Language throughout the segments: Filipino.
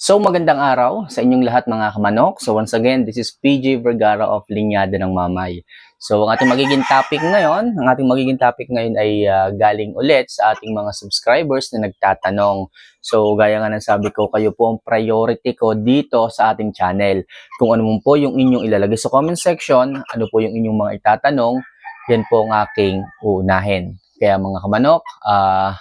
So magandang araw sa inyong lahat mga kamanok. So once again, this is PJ Vergara of Linyada ng Mamay. So ang ating magiging topic ngayon, ang ating magiging topic ngayon ay ah, galing ulit sa ating mga subscribers na nagtatanong. So gaya nga ng sabi ko, kayo po ang priority ko dito sa ating channel. Kung ano po yung inyong ilalagay sa comment section, ano po yung inyong mga itatanong, yan po ang aking uunahin. Kaya mga kamanok, ah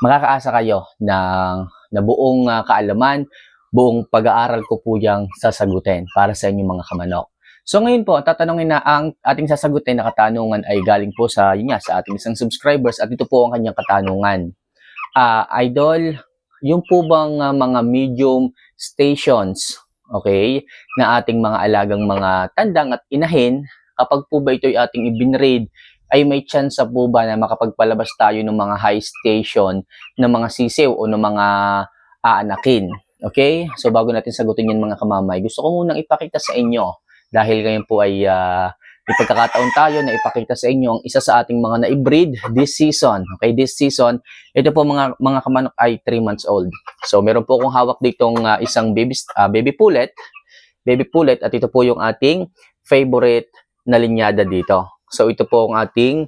makakaasa kayo ng na buong ah, kaalaman, buong pag-aaral ko po yung sasagutin para sa inyong mga kamanok. So ngayon po, tatanungin na ang ating sasagutin na katanungan ay galing po sa yun nga, sa ating isang subscribers at ito po ang kanyang katanungan. Ah, idol, yung po bang ah, mga medium stations, okay, na ating mga alagang mga tandang at inahin, kapag po ba ito ay ating ibinraid, ay may chance po ba na makapagpalabas tayo ng mga high station ng mga sisiw o ng mga aanakin. Okay? So bago natin sagutin yan mga kamamay, gusto ko munang ipakita sa inyo dahil ngayon po ay uh, may pagkakataon tayo na ipakita sa inyo ang isa sa ating mga na-breed this season. Okay, this season, ito po mga mga kamanok ay 3 months old. So meron po akong hawak ditong uh, isang baby uh, baby pullet, baby pullet at ito po yung ating favorite na linyada dito. So ito po ang ating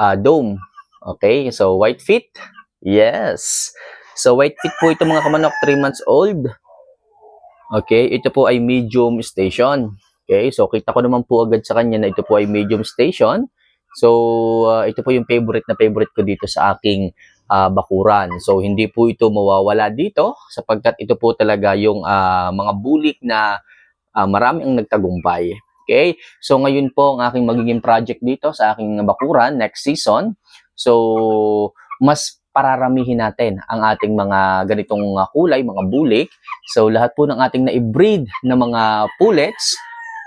uh, dome. Okay, so white feet. Yes. So white feet po ito mga kamanok, 3 months old. Okay, ito po ay medium station. Okay, so kita ko naman po agad sa kanya na ito po ay medium station. So uh, ito po yung favorite na favorite ko dito sa aking uh, bakuran. So hindi po ito mawawala dito sapagkat ito po talaga yung uh, mga bulik na uh, marami ang nagtagumpay. Okay? So ngayon po ang aking magiging project dito sa aking bakuran next season. So mas pararamihin natin ang ating mga ganitong uh, kulay, mga bulik. So lahat po ng ating na-breed na mga pullets,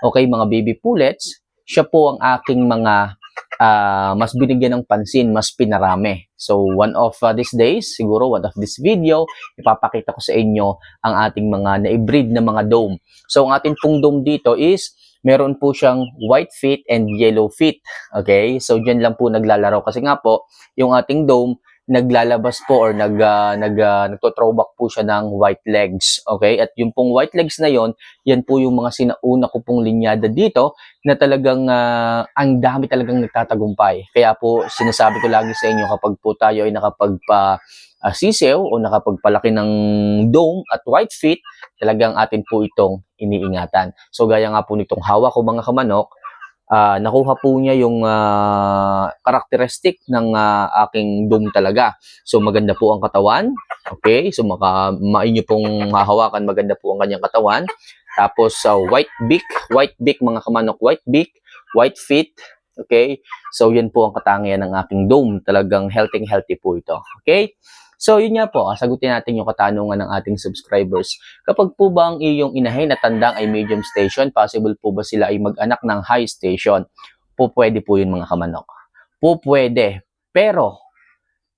okay, mga baby pullets, siya po ang aking mga uh, mas binigyan ng pansin, mas pinarami. So one of uh, these days, siguro one of this video, ipapakita ko sa inyo ang ating mga na-breed na mga dome. So ang ating pong dome dito is meron po siyang white feet and yellow feet. Okay? So, dyan lang po naglalaro. Kasi nga po, yung ating dome, naglalabas po or nag, uh, nag, uh, nagto-throwback po siya ng white legs. Okay? At yung pong white legs na yon yan po yung mga sinauna ko pong linyada dito na talagang uh, ang dami talagang nagtatagumpay. Kaya po sinasabi ko lagi sa inyo kapag po tayo ay nakapagpa uh, sisew o nakapagpalaki ng dome at white feet, talagang atin po itong iniingatan. So gaya nga po nitong hawak ko mga kamanok, uh, nakuha po niya yung uh, characteristic ng uh, aking dome talaga. So maganda po ang katawan. Okay, so maka mainyo pong hahawakan, maganda po ang kanyang katawan. Tapos uh, white beak, white beak mga kamanok, white beak, white feet. Okay? So yan po ang katangian ng aking dome. Talagang healthy healthy po ito. Okay? So, yun nga po, sagutin natin yung katanungan ng ating subscribers. Kapag po ba ang iyong inahin na tandang ay medium station, possible po ba sila ay mag-anak ng high station? Po pwede po yun mga kamanok. Po pwede. Pero,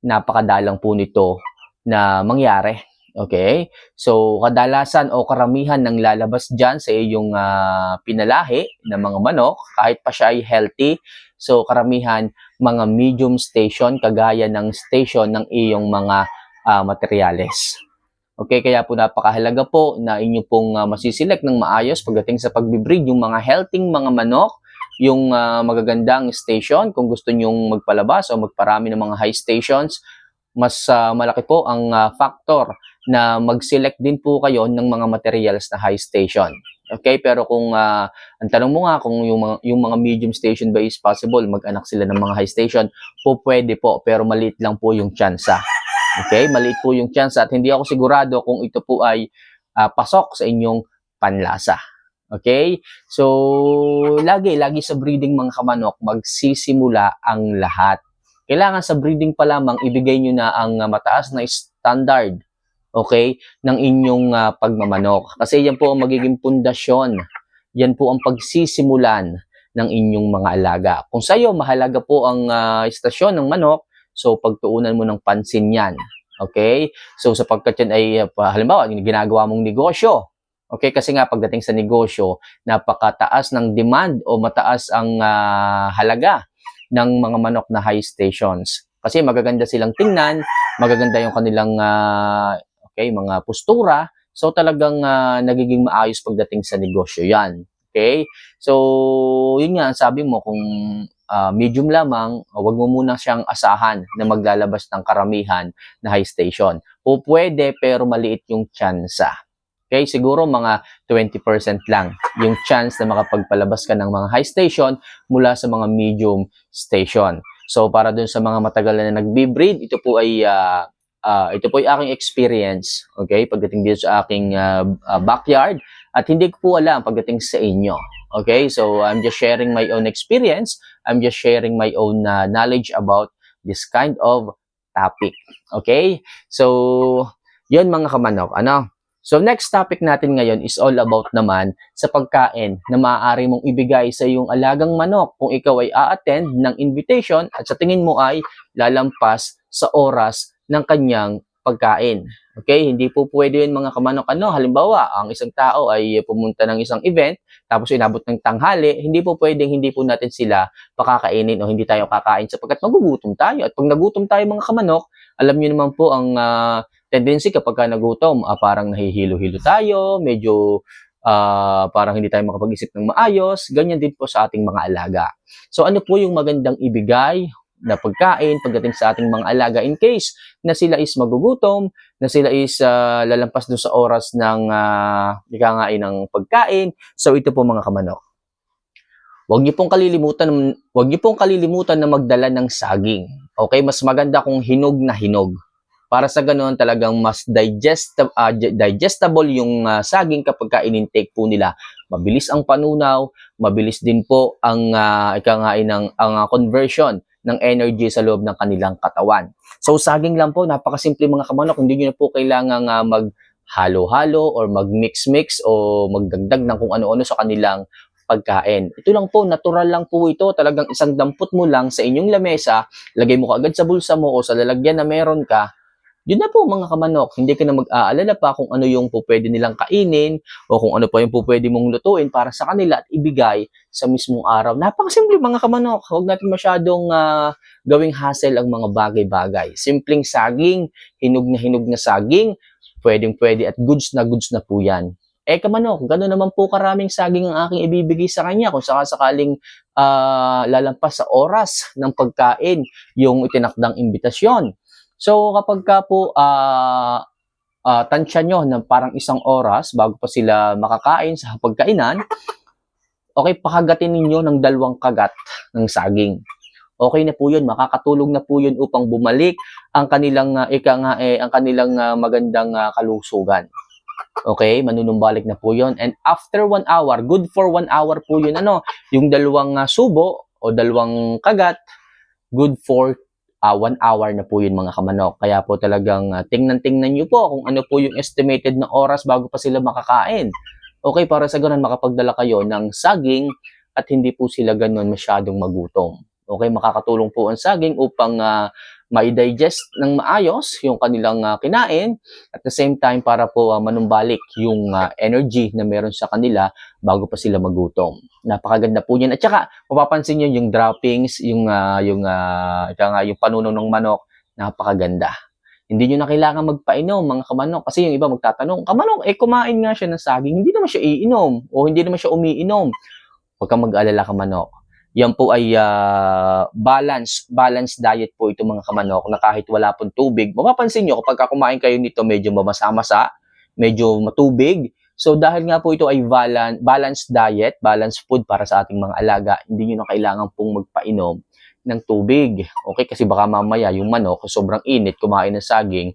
napakadalang po nito na mangyari. Okay? So, kadalasan o karamihan ng lalabas dyan sa iyong uh, pinalahi ng mga manok, kahit pa siya ay healthy, so karamihan mga medium station, kagaya ng station ng iyong mga uh, materyales. Okay, kaya po napakahalaga po na inyo pong uh, masiselect ng maayos pagdating sa pagbibreed yung mga healthy mga manok, yung uh, magagandang station kung gusto nyong magpalabas o magparami ng mga high stations, mas uh, malaki po ang uh, factor na mag-select din po kayo ng mga materials na high station. Okay, pero kung uh, ang tanong mo nga kung yung mga, yung mga medium station ba is possible, mag-anak sila ng mga high station, po pwede po, pero maliit lang po yung tsansa. Okay, maliit po yung chance at hindi ako sigurado kung ito po ay uh, pasok sa inyong panlasa. Okay? So, lagi, lagi sa breeding mga kamanok, magsisimula ang lahat. Kailangan sa breeding pa lamang, ibigay nyo na ang uh, mataas na standard, okay, ng inyong uh, pagmamanok. Kasi yan po ang magiging pundasyon. Yan po ang pagsisimulan ng inyong mga alaga. Kung sa iyo, mahalaga po ang uh, istasyon ng manok, So, pagtuunan mo ng pansin yan. Okay? So, sapagkat yan ay, uh, halimbawa, ginagawa mong negosyo. Okay? Kasi nga, pagdating sa negosyo, napakataas ng demand o mataas ang uh, halaga ng mga manok na high stations. Kasi magaganda silang tingnan, magaganda yung kanilang uh, okay, mga postura. So talagang ah, nagiging maayos pagdating sa negosyo yan. Okay? So, yun nga, sabi mo, kung ah, medium lamang, wag mo muna siyang asahan na maglalabas ng karamihan na high station. O pwede, pero maliit yung tsansa. Okay, siguro mga 20% lang yung chance na makapagpalabas ka ng mga high station mula sa mga medium station. So para dun sa mga matagal na nagbi-breed, ito po ay ah, ah, ito po ay aking experience, okay? Pagdating dito sa aking ah, ah, backyard at hindi ko po alam pagdating sa inyo. Okay? So I'm just sharing my own experience. I'm just sharing my own ah, knowledge about this kind of topic. Okay? So, yun mga kamanok. Ano? So, next topic natin ngayon is all about naman sa pagkain na maaari mong ibigay sa iyong alagang manok kung ikaw ay a-attend ng invitation at sa tingin mo ay lalampas sa oras ng kanyang pagkain. Okay? Hindi po pwede yun mga kamanok. Ano? Halimbawa, ang isang tao ay pumunta ng isang event tapos inabot ng tanghali, hindi po pwedeng hindi po natin sila pakakainin o hindi tayo kakain sapagkat magugutom tayo. At pag nagutom tayo mga kamanok, alam niyo naman po ang ah, tendency kapag ka nagutom, ah, parang nahihilo-hilo tayo, medyo ah, parang hindi tayo makapag-isip ng maayos. Ganyan din po sa ating mga alaga. So ano po yung magandang ibigay na pagkain pagdating sa ating mga alaga in case na sila is magugutom, na sila is ah, lalampas doon sa oras ng uh, ika nga ay ng pagkain. So ito po mga kamanok. Huwag niyo pong kalilimutan, huwag niyo pong kalilimutan na magdala ng saging. Okay, mas maganda kung hinog na hinog. Para sa ganoon talagang mas digest, ah, di- digestible yung ah, saging kapag ka in-intake po nila. Mabilis ang panunaw, mabilis din po ang uh, ika nga ay ng ang ah, conversion ng energy sa loob ng kanilang katawan. So saging lang po, napakasimple mga kamanok, hindi nyo na po kailangan uh, mag halo-halo or mag-mix-mix o magdagdag ng kung ano-ano sa kanilang pagkain. Ito lang po, natural lang po ito. Talagang isang dampot mo lang sa inyong lamesa, lagay mo kaagad sa bulsa mo o sa lalagyan na meron ka, yun na po mga kamanok. Hindi ka na mag-aalala pa kung ano yung po pwede nilang kainin o kung ano pa yung po pwede mong lutuin para sa kanila at ibigay sa mismong araw. Napakasimple mga kamanok. Huwag natin masyadong ah, gawing hassle ang mga bagay-bagay. Simpleng saging, hinog na hinog na saging, pwedeng pwede at goods na goods na po yan. Eh kamanok, gano'n naman po karaming saging ang aking ibibigay sa kanya kung sakasakaling ah, lalampas sa oras ng pagkain yung itinakdang imbitasyon. So kapag ka po ah ah, tansya nyo na parang isang oras bago pa sila makakain sa pagkainan, okay, pakagatin ninyo ng dalawang kagat ng saging. Okay na po yun, makakatulong na po yun upang bumalik ang kanilang ah, ika nga eh, ang kanilang ah, magandang ah, kalusugan. Okay, manunumbalik na po yun. And after one hour, good for one hour po yun, ano, yung dalawang ah, subo o dalawang kagat, good for ah, one hour na po yun mga kamanok. Kaya po talagang ah, tingnan-tingnan nyo po kung ano po yung estimated na oras bago pa sila makakain. Okay, para sa ganun makapagdala kayo ng saging at hindi po sila ganun masyadong magutom. Okay, makakatulong po ang saging upang ah, ma-digest ng maayos yung kanilang ah, kinain at the same time para po ah, manumbalik yung ah, energy na meron sa kanila bago pa sila magutom. Napakaganda po yan. At saka, mapapansin nyo yung droppings, yung, ah, yung, ika nga, yung panuno ng manok, napakaganda. Hindi nyo na kailangan magpainom, mga kamanok. Kasi yung iba magtatanong, kamanok, eh kumain nga siya ng saging, hindi naman siya iinom o hindi naman siya umiinom. Huwag kang mag-alala kamanok. Yan po ay ah, balance, balance diet po ito mga kamanok na kahit wala pong tubig. Mapapansin nyo kapag kumain kayo nito medyo mamasa-masa, medyo matubig. So dahil nga po ito ay balan, balanced diet, balanced food para sa ating mga alaga, hindi nyo na kailangan pong magpainom ng tubig. Okay, kasi baka mamaya yung manok, sobrang init, kumain ng saging,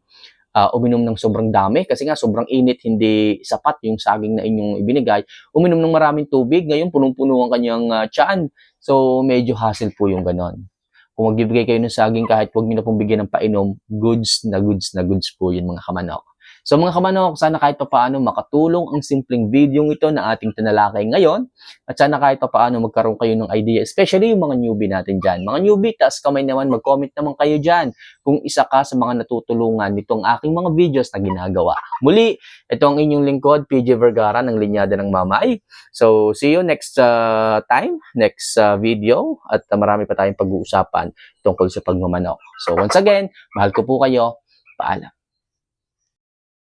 ah, uminom ng sobrang dami kasi nga sobrang init, hindi sapat yung saging na inyong ibinigay. Uminom ng maraming tubig, ngayon punong-puno ang kanyang ah, tiyan. So medyo hassle po yung ganon. Kung magbibigay kayo ng saging kahit huwag nyo na pong bigyan ng painom, goods na goods na goods po yun mga kamanok. So mga kamanok, sana kahit papaano makatulong ang simpleng video ito na ating tinalakay ngayon. At sana kahit papaano magkaroon kayo ng idea, especially yung mga newbie natin dyan. Mga newbie, taas kamay naman, mag-comment naman kayo dyan kung isa ka sa mga natutulungan nitong aking mga videos na ginagawa. Muli, ito ang inyong lingkod, PJ Vergara ng Linyada ng Mamay. So, see you next uh, time, next uh, video, at uh, marami pa tayong pag-uusapan tungkol sa pagmamanok. So, once again, mahal ko po kayo. Paalam.